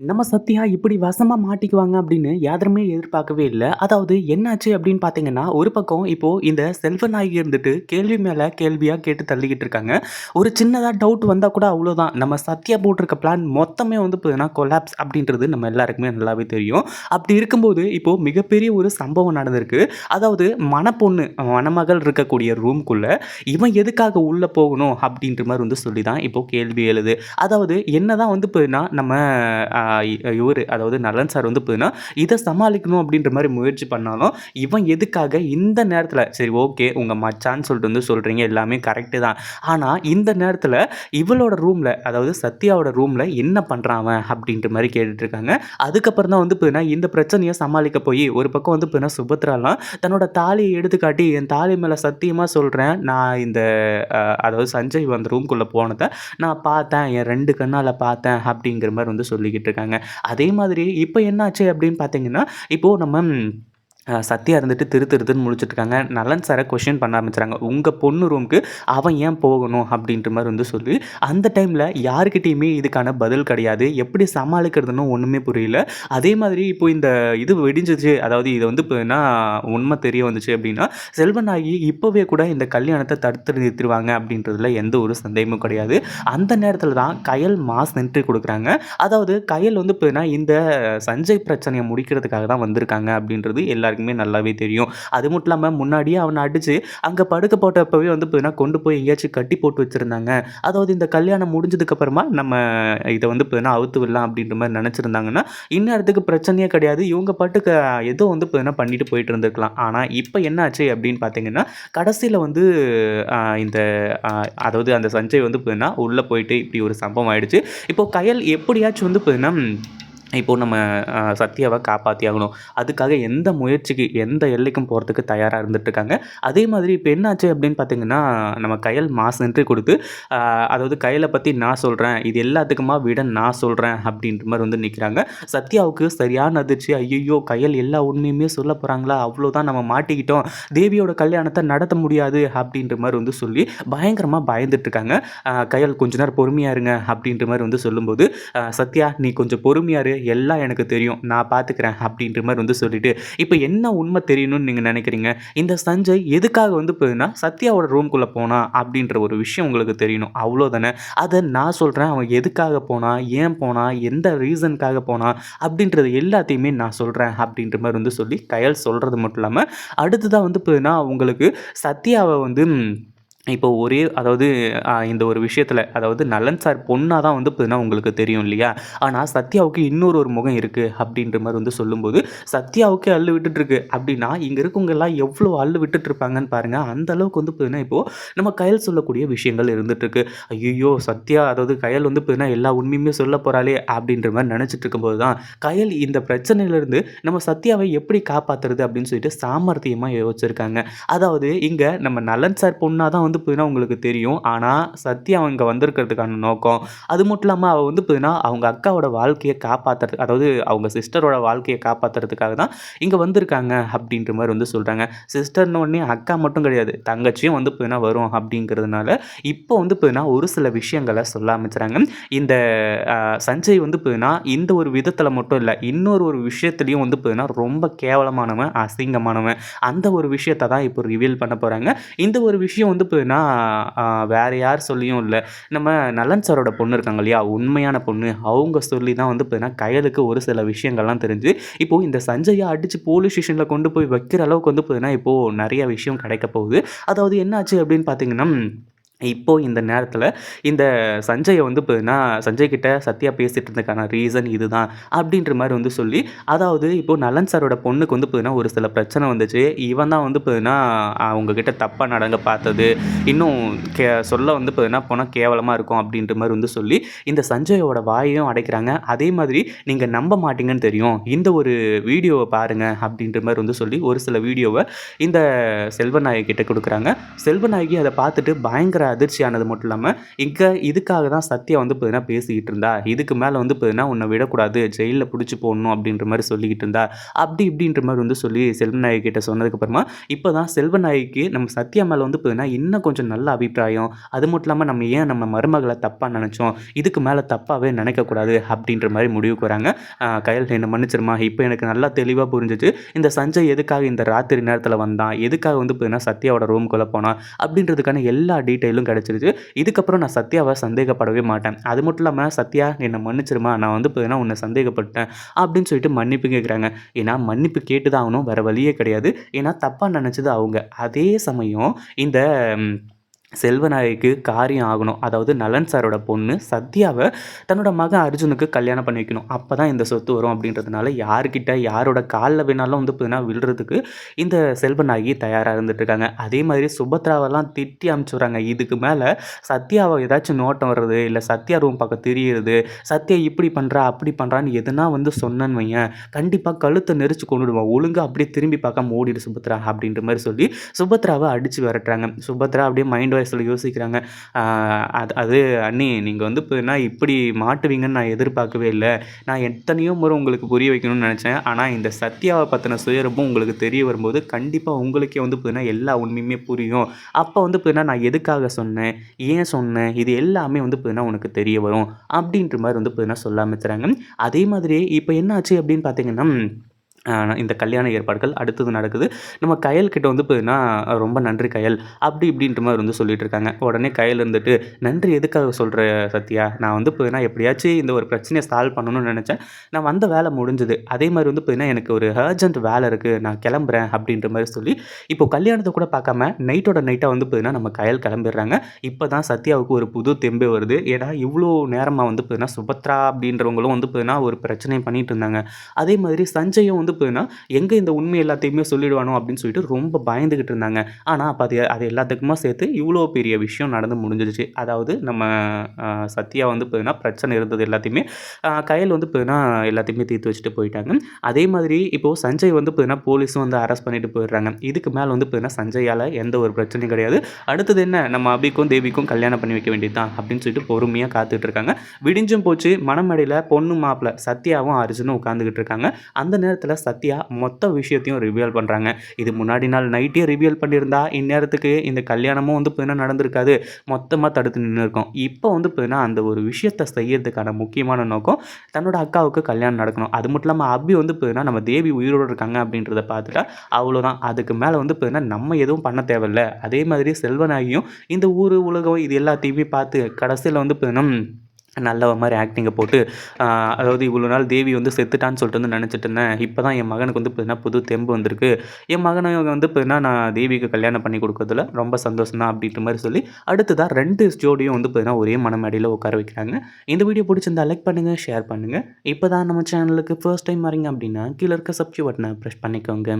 நம்ம சத்யா இப்படி வசமாக மாட்டிக்குவாங்க அப்படின்னு யாருமே எதிர்பார்க்கவே இல்லை அதாவது என்னாச்சு அப்படின்னு பார்த்தீங்கன்னா, ஒரு பக்கம் இப்போது இந்த செல்வநாயகி இருந்துட்டு கேள்வி மேலே கேள்வியாக கேட்டு தள்ளிக்கிட்டு இருக்காங்க. ஒரு சின்னதாக டவுட் வந்தால் கூட அவ்வளோதான். நம்ம சத்யா போட்டிருக்க பிளான் மொத்தமே வந்து பார்த்தீங்கன்னா கொலாப்ஸ் அப்படின்றது நம்ம எல்லாருக்குமே நல்லாவே தெரியும். அப்படி இருக்கும்போது இப்போ மிகப்பெரிய ஒரு சம்பவம் நடந்திருக்கு. அதாவது மணப்பொண்ணு மணமகள் இருக்கக்கூடிய ரூம்குள்ளே இவன் எதுக்காக உள்ளே போகணும் அப்படின்ற மாதிரி வந்து சொல்லி தான் இப்போது கேள்வி எழுது. அதாவது என்ன தான் வந்து பார்த்தீங்கன்னா நம்ம இவர் அதாவது நலன் சார் வந்து பார்த்தீங்கன்னா, இதை சமாளிக்கணும் அப்படின்ற மாதிரி முயற்சி பண்ணாலும், இவன் எதுக்காக இந்த நேரத்தில் சரி ஓகே உங்கள் மச்சான்னு சொல்லிட்டு வந்து சொல்கிறீங்க எல்லாமே கரெக்ட்டு தான். ஆனால் இந்த நேரத்தில் இவளோட ரூமில் அதாவது சத்யாவோட ரூமில் என்ன பண்ணுறான் அவன் அப்படின்ற மாதிரி கேட்டுட்ருக்காங்க அதுக்கப்புறம் தான் வந்து பார்த்தீங்கன்னா, இந்த பிரச்சனையை சமாளிக்க போய் ஒரு பக்கம் வந்து பார்த்தீங்கன்னா, சுபத்ராலாம் தன்னோட தாலியை எடுத்துக்காட்டி என் தாலி மேலே சத்தியமாக சொல்கிறேன் நான் இந்த அதாவது சஞ்சய் அந்த ரூம்குள்ளே போனதை நான் பார்த்தேன். என் ரெண்டு கண்ணால் பார்த்தேன் அப்படிங்கிற மாதிரி வந்து சொல்லிக்கிட்டு இருக்காங்க. அதே மாதிரி இப்போ என்னாச்சு அப்படின்னு பார்த்தீங்கன்னா, இப்போது நம்ம சத்யா இருந்துட்டு திரு திருத்துன்னு முடிச்சுட்ருக்காங்க நலன் சார கொஷின் பண்ண ஆரம்பிச்சுறாங்க. உங்கள் பொண்ணு ரூமுக்கு அவன் ஏன் போகணும்? அப்படின்ற மாதிரி வந்து சொல்லி, அந்த டைமில் யாருக்கிட்டேயுமே இதுக்கான பதில் கிடையாது. எப்படி சமாளிக்கிறதுன்னு ஒன்றுமே புரியல. அதே மாதிரி இப்போ இந்த இது வெடிஞ்சிச்சு. அதாவது இது வந்து இப்பன்னா உண்மை தெரிய வந்துச்சு அப்படின்னா, செல்வநாயகி இப்போவே கூட இந்த கல்யாணத்தை தடுத்து நிறுத்திடுவாங்க அப்படின்றதுல எந்த ஒரு சந்தேகமும் கிடையாது. அந்த நேரத்தில் தான் கயல் மாஸ் என்ட்ரி கொடுக்குறாங்க அதாவது கயல் வந்து இப்போ இந்த சஞ்சய் பிரச்சனையை முடிக்கிறதுக்காக தான் வந்திருக்காங்க அப்படின்றது எல்லாருக்கும் நல்லாவே தெரியும். அது மட்டும் இல்லாமல் முன்னாடியே அவனை அடித்து அங்கே படுக்க போட்டப்பவே வந்து பார்த்தீங்கன்னா, கொண்டு போய் எங்கேயாச்சும் கட்டி போட்டு வச்சுருந்தாங்க அதாவது இந்த கல்யாணம் முடிஞ்சதுக்கப்புறமா நம்ம இதை வந்து பார்த்தீங்கன்னா, அவுத்து விடலாம் அப்படின்ற மாதிரி நினச்சிருந்தாங்கன்னா இந்நேரத்துக்கு பிரச்சனையே கிடையாது. இவங்க பாட்டுக்கு ஏதோ வந்து பார்த்தீங்கன்னா, பண்ணிட்டு போயிட்டு இருந்திருக்கலாம். ஆனால் இப்போ என்னாச்சு அப்படின்னு பார்த்தீங்கன்னா, கடைசியில் வந்து இந்த அதாவது அந்த சஞ்சய் வந்து பார்த்தீங்கன்னா, உள்ளே போயிட்டு இப்படி ஒரு சம்பவம் ஆயிடுச்சு. இப்போ கயல் எப்படியாச்சும் வந்து பார்த்தீங்கன்னா, இப்போது நம்ம சத்யாவை காப்பாற்றி ஆகணும். அதுக்காக எந்த முயற்சிக்கு எந்த எல்லைக்கும் போகிறதுக்கு தயாராக இருந்துட்டுருக்காங்க. அதே மாதிரி இப்போ என்னாச்சு அப்படின்னு பார்த்தீங்கன்னா, நம்ம கையல் மாஸ் என்று கொடுத்து அதாவது கையலை பற்றி நான் சொல்கிறேன் இது எல்லாத்துக்குமா விட நான் சொல்கிறேன் அப்படின்ற மாதிரி வந்து நிற்கிறாங்க சத்யாவுக்கு சரியான அதிர்ச்சி. ஐயோ கையல் எல்லா உண்மையுமே சொல்ல போகிறாங்களா அவ்வளோதான் நம்ம மாட்டிக்கிட்டோம். தேவியோட கல்யாணத்தை நடத்த முடியாது அப்படின்ற மாதிரி வந்து சொல்லி பயங்கரமாக பயந்துட்டுருக்காங்க. கையல் கொஞ்ச நேரம் பொறுமையா இருங்க அப்படின்ற மாதிரி வந்து சொல்லும்போது, சத்யா நீ கொஞ்சம் பொறுமையாக இரு. எல்லாம் எனக்கு தெரியும். நான் பார்த்துக்கிறேன் அப்படின்ற மாதிரி வந்து சொல்லிட்டு, இப்போ என்ன உண்மை தெரியணும்னு நீங்கள் நினைக்கிறீங்க இந்த சஞ்சய் எதுக்காக வந்து பார்த்தீங்கன்னா, சத்யாவோட ரூம்குள்ளே போனா அப்படின்ற ஒரு விஷயம் உங்களுக்கு தெரியணும். அவ்வளோதானே. அதை நான் சொல்கிறேன் அவன் எதுக்காக போனா ஏன் போனா எந்த ரீசனுக்காக போனா அப்படின்றது எல்லாத்தையுமே நான் சொல்கிறேன் அப்படின்ற மாதிரி வந்து சொல்லி கயல் சொல்கிறது மட்டும் இல்லாமல் அடுத்ததா வந்து பார்த்தீங்கன்னா, உங்களுக்கு சத்யாவை வந்து இப்போ ஒரே அதாவது இந்த ஒரு விஷயத்தில் அதாவது நலன் சார் பொண்ணாக தான் வந்து பார்த்தீங்கன்னா, உங்களுக்கு தெரியும் இல்லையா? ஆனால் சத்யாவுக்கு இன்னொரு ஒரு முகம் இருக்குது அப்படின்ற மாதிரி வந்து சொல்லும்போது, சத்யாவுக்கு அள்ளு விட்டுட்டுருக்கு. அப்படின்னா இங்கே இருக்கவங்கெல்லாம் எவ்வளோ அள்ளு விட்டுட்டுருப்பாங்கன்னு பாருங்கள் அந்த அளவுக்கு வந்து பார்த்தீங்கன்னா, இப்போது நம்ம கையல் சொல்லக்கூடிய விஷயங்கள் இருந்துகிட்ருக்கு ஐயோ சத்யா அதாவது கயல் வந்து பார்த்தீங்கன்னா, எல்லா உண்மையுமே சொல்ல போகிறாளே அப்படின்ற மாதிரி நினச்சிட்டு இருக்கும்போது தான், கயல் இந்த பிரச்சனையிலேருந்து நம்ம சத்யாவை எப்படி காப்பாத்துறது அப்படின்னு சொல்லிட்டு சாமர்த்தியமாக யோசிச்சிருக்காங்க. அதாவது இங்கே நம்ம நலன் சார் பொண்ணாக தான் வந்து பார்த்தீங்கன்னா, உங்களுக்கு தெரியும். ஆனால் சத்யா அவங்க வந்திருக்கிறதுக்கான நோக்கம், அது மட்டும் இல்லாமல் அவள் வந்து பார்த்தீங்கன்னா, அவங்க அக்காவோட வாழ்க்கையை காப்பாத்துறது அதாவது அவங்க சிஸ்டரோட வாழ்க்கையை காப்பாத்துறதுக்காக தான் இங்கே வந்திருக்காங்க அப்படின்ற மாதிரி வந்து சொல்கிறாங்க சிஸ்டர்னு உடனே அக்கா மட்டும் கிடையாது. தங்கச்சியும் வந்து பார்த்தீங்கன்னா வரும் அப்படிங்கிறதுனால, இப்போ வந்து பார்த்தீங்கன்னா, ஒரு சில விஷயங்களை சொல்ல ஆரம்பிச்சுறாங்க. இந்த சஞ்சய் வந்து பார்த்தீங்கன்னா, இந்த ஒரு விதத்தில் மட்டும் இல்லை இன்னொரு ஒரு விஷயத்துலையும் வந்து பார்த்தீங்கன்னா, ரொம்ப கேவலமானவன், அசிங்கமானவன். அந்த ஒரு விஷயத்தை தான் இப்போ ரிவீல் பண்ண போகிறாங்க இந்த ஒரு விஷயம் வந்து பார்த்தீங்கன்னா, வேறு யார் சொல்லியும் இல்லை நம்ம நலன் சாரோட பொண்ணு இருக்காங்க இல்லையா? உண்மையான பொண்ணு. அவங்க சொல்லி தான் வந்து பார்த்தீங்கன்னா, கயலுக்கு ஒரு சில விஷயங்கள்லாம் தெரிஞ்சு, இப்போது இந்த சஞ்சயை அடித்து போலீஸ் ஸ்டேஷனில் கொண்டு போய் வைக்கிற அளவுக்கு வந்து பார்த்தீங்கன்னா, இப்போது நிறைய விஷயம் கிடைக்க போகுது. அதாவது என்னாச்சு அப்படின்னு பார்த்தீங்கன்னா, இப்போது இந்த நேரத்தில் இந்த சஞ்சயை வந்து பார்த்தீங்கன்னா, சஞ்சய் கிட்ட சத்யா பேசிட்டு இருந்ததுக்கான ரீசன் இதுதான் அப்படின்ற மாதிரி வந்து சொல்லி, அதாவது இப்போது நலன் சாரோட பொண்ணுக்கு வந்து பார்த்தீங்கன்னா, ஒரு சில பிரச்சனை வந்துச்சு. இவன் தான் வந்து பார்த்தீங்கன்னா, அவங்கக்கிட்ட தப்பாக நடங்க பார்த்தது. இன்னும் கே சொல்ல வந்து பார்த்தீங்கன்னா, போனால் கேவலமாக இருக்கும் அப்படின்ற மாதிரி வந்து சொல்லி, இந்த சஞ்சயோட வாயையும் அடைக்கிறாங்க. அதே மாதிரி நீங்கள் நம்ப மாட்டீங்கன்னு தெரியும். இந்த ஒரு வீடியோவை பாருங்கள் அப்படின்ற மாதிரி வந்து சொல்லி, ஒரு சில வீடியோவை இந்த செல்வநாயகி கிட்ட குடுக்குறாங்க. செல்வநாயகி அதை பார்த்துட்டு பயங்கர பயங்கர அதிர்ச்சியானது மட்டும் இல்லாமல் இங்கே இதுக்காக தான் சத்யா வந்து பார்த்தீங்கன்னா பேசிக்கிட்டு இருந்தா. இதுக்கு மேலே வந்து பார்த்தீங்கன்னா உன்னை விடக்கூடாது. ஜெயிலில் பிடிச்சி போடணும் அப்படின்ற மாதிரி சொல்லிக்கிட்டு இருந்தா. அப்படி இப்படின்ற மாதிரி வந்து சொல்லி செல்வநாயகி கிட்ட சொன்னதுக்கப்புறமா, இப்போ தான் செல்வநாயகிக்கு நம்ம சத்யா மேலே வந்து பார்த்தீங்கன்னா இன்னும் கொஞ்சம் நல்ல அபிப்பிராயம். அது மட்டும் இல்லாமல் நம்ம ஏன் நம்ம மருமகளை தப்பாக நினச்சோம் இதுக்கு மேலே தப்பாகவே நினைக்கக்கூடாது அப்படின்ற மாதிரி முடிவுக்கு வராங்க. கையில் என்ன மன்னிச்சிருமா. இப்போ எனக்கு நல்லா தெளிவாக புரிஞ்சிச்சு இந்த சஞ்சய் எதுக்காக இந்த ராத்திரி நேரத்தில் வந்தான். எதுக்காக வந்து பார்த்தீங்கன்னா சத்யாவோட ரூம்குள்ளே போனான். அப்படின்றதுக்கான எல்லா டீட்டெயிலும் கிடைச்சிருச்சு. இதுக்கப்புறம் நான் சத்யாவை சந்தேகப்படவே மாட்டேன். அது மட்டும் இல்லாமல் சத்யா என்னை மன்னிச்சிருமா. நான் வந்து பார்த்தீங்கன்னா உன்னை சந்தேகப்பட்டேன். அப்படின்னு சொல்லிட்டு மன்னிப்பு கேட்குறாங்க. ஏன்னா மன்னிப்பு கேட்டு தான் ஆகணும். வேற வழியே கிடையாது. ஏன்னா தப்பாக நினச்சது அவங்க. அதே சமயம் இந்த செல்வநாயகிக்கு காரியம் ஆகணும். அதாவது நலன் சாரோட பொண்ணு சத்யாவை தன்னோட மகன் அர்ஜுனுக்கு கல்யாணம் பண்ணி வைக்கணும். அப்போ தான் இந்த சொத்து வரும் அப்படின்றதுனால யார்கிட்ட யாரோட காலில் வேணாலும் வந்து பார்த்தீங்கன்னா விழுறதுக்கு இந்த செல்வநாயகி தயாராக இருந்துட்டு இருக்காங்க. அதே மாதிரி சுபத்ராவெல்லாம் திட்டி அனுப்பிச்சுடுறாங்க. இதுக்கு மேலே சத்யாவை ஏதாச்சும் நோட்டம் வர்றது, இல்லை சத்யா ரூம் பக்கம் தெரியுது சத்யா இப்படி பண்ணுறா அப்படி பண்ணுறான்னு எதுனா வந்து சொன்னேன்னு வையன் கண்டிப்பாக கழுத்தை நெரிச்சு கொண்டுடுவான் ஒழுங்காக அப்படியே திரும்பி பார்க்காம ஓடிடு சுபத்ரா அப்படின்ற மாதிரி சொல்லி சுபத்ராவை அடித்து விரட்டுறாங்க. சுபத்ரா அப்படியே மைண்ட் வயசில் யோசிக்கிறாங்க. அது அது அண்ணி நீங்கள் வந்து பார்த்தீங்கன்னா இப்படி மாட்டுவீங்கன்னு நான் எதிர்பார்க்கவே இல்லை நான் எத்தனையோ முறை உங்களுக்கு புரிய வைக்கணும்னு நினச்சேன் ஆனால் இந்த சத்யாவை பற்றின சுயரூபம் உங்களுக்கு தெரிய வரும்போது, கண்டிப்பாக உங்களுக்கே வந்து பார்த்தீங்கன்னா எல்லா உண்மையுமே புரியும். அப்போ வந்து பார்த்தீங்கன்னா நான் எதுக்காக சொன்னேன், ஏன் சொன்னேன், இது எல்லாமே வந்து பார்த்தீங்கன்னா உனக்கு தெரிய வரும். அப்படின்ற மாதிரி வந்து பார்த்தீங்கன்னா சொல்ல ஆரம்பிச்சுறாங்க. அதே மாதிரி இப்போ என்ன ஆச்சு அப்படின்னு பார்த்தீங்கன்னா, இந்த கல்யாண ஏற்பாடுகள் அடுத்தது நடக்குது. நம்ம கயல் கிட்ட வந்து போதுன்னா ரொம்ப நன்றி கயல். அப்படி இப்படின்ற மாதிரி வந்து சொல்லிட்டு இருக்காங்க. உடனே கயல் இருந்துட்டு, நன்றி எதுக்காக சொல்கிற சத்யா? நான் வந்து பார்த்தீங்கன்னா எப்படியாச்சும் இந்த ஒரு பிரச்சனையை சால்வ் பண்ணணும்னு நினச்சேன் நான் வந்த வேலை முடிஞ்சது. அதே மாதிரி வந்து போதுன்னா எனக்கு ஒரு அர்ஜென்ட் வேலை இருக்குது நான் கிளம்புறேன் அப்படின்ற மாதிரி சொல்லி, இப்போ கல்யாணத்தை கூட பார்க்காம நைட்டோட நைட்டாக வந்து போதுன்னா நம்ம கயல் கிளம்பிடுறாங்க. இப்போ தான் சத்யாவுக்கு ஒரு புது தெம்பே வருது. ஏன்னா இவ்வளோ நேரமாக வந்து பார்த்தீங்கன்னா சுபத்ரா அப்படின்றவங்களும் வந்து பார்த்தீங்கன்னா ஒரு பிரச்சனைய பண்ணிட்டு இருந்தாங்க. அதே மாதிரி சஞ்சயும் வந்து பார்த்தீங்கன்னா, எங்கே இந்த உண்மை எல்லாத்தையுமே சொல்லிடுவானோ அப்படின்னு சொல்லிட்டு ரொம்ப பயந்துக்கிட்டு இருந்தாங்க. ஆனால் அப்போ அது அது எல்லாத்துக்குமா சேர்த்து இவ்வளோ பெரிய விஷயம் நடந்து முடிஞ்சிருச்சு. அதாவது நம்ம சத்யா வந்து பார்த்தீங்கன்னா பிரச்சனை இருந்தது எல்லாத்தையுமே கையில் வந்து பார்த்தீங்கன்னா எல்லாத்தையுமே தீர்த்து வச்சுட்டு போயிட்டாங்க. அதே மாதிரி இப்போது சஞ்சய் வந்து பார்த்தீங்கன்னா போலீஸும் வந்து அரெஸ்ட் பண்ணிட்டு போயிடுறாங்க. இதுக்கு மேலே வந்து பார்த்தீங்கன்னா சஞ்சயால் எந்த ஒரு பிரச்சனையும் கிடையாது. அடுத்தது என்ன நம்ம அபிக்கும், தேவிக்கும் கல்யாணம் பண்ணி வைக்க வேண்டியது தான் அப்படின்னு சொல்லிட்டு பொறுமையாக காத்துட்டு இருக்காங்க. விடிஞ்சும் போச்சு. மணமேடையில பொண்ணு மாப்பிள்ள சத்யாவும், அர்ஜுனும் உட்காந்துக்கிட்டு இருக்காங்க. அந்த நேரத்தில் சத்யா மொத்த விஷயத்தையும் ரிவியல் பண்ணுறாங்க இது முன்னாடி நாள் நைட்டே ரிவியல் பண்ணியிருந்தா, இந்நேரத்துக்கு இந்த கல்யாணமும் வந்து பார்த்தீங்கன்னா நடந்திருக்காது. மொத்தமாக தடுத்து நின்னுருக்கும். இப்போ வந்து பார்த்தீங்கன்னா அந்த ஒரு விஷயத்த செய்யறதுக்கான முக்கியமான நோக்கம், தன்னோட அக்காவுக்கு கல்யாணம் நடக்கணும். அது மட்டும் இல்லாமல் அபி வந்து பார்த்தீங்கன்னா நம்ம தேவி உயிரோடு இருக்காங்க அப்படின்றத பார்த்துட்டா, அவ்வளோதான். அதுக்கு மேலே வந்து பார்த்தீங்கன்னா நம்ம எதுவும் பண்ண தேவையில்ல. அதே மாதிரி செல்வனாகியும் இந்த ஊர் உலகம் இது எல்லாத்தையுமே பார்த்து கடைசியில் வந்து பார்த்தீங்கன்னா நல்ல ஒரு மாரி போட்டு, அதாவது இவ்வளோ நாள் தேவி வந்து செத்துட்டான்னு சொல்லிட்டு வந்து நினச்சிட்டு இருந்தேன். இப்போ தான் என் மகனுக்கு வந்து பார்த்தீங்கன்னா புது தெம்பு வந்திருக்கு. என் மகனை வந்து பார்த்தீங்கன்னா நான் தேவிக்கு கல்யாணம் பண்ணி கொடுக்கறதுல ரொம்ப சந்தோஷம் தான் அப்படின்ற மாதிரி சொல்லி, அடுத்ததாக ரெண்டு ஜோடியும் வந்து பார்த்தீங்கன்னா ஒரே மனமேடையில் உட்கார வைக்கிறாங்க. இந்த வீடியோ பிடிச்சிருந்தா லைக் பண்ணுங்க, ஷேர் பண்ணுங்கள் இப்போ தான் நம்ம சேனலுக்கு ஃபர்ஸ்ட் டைம் வரீங்க அப்படின்னா, கீழே இருக்க சப்ஸ்கிரைப் பட்டனை பிரஸ் பண்ணிக்கோங்க.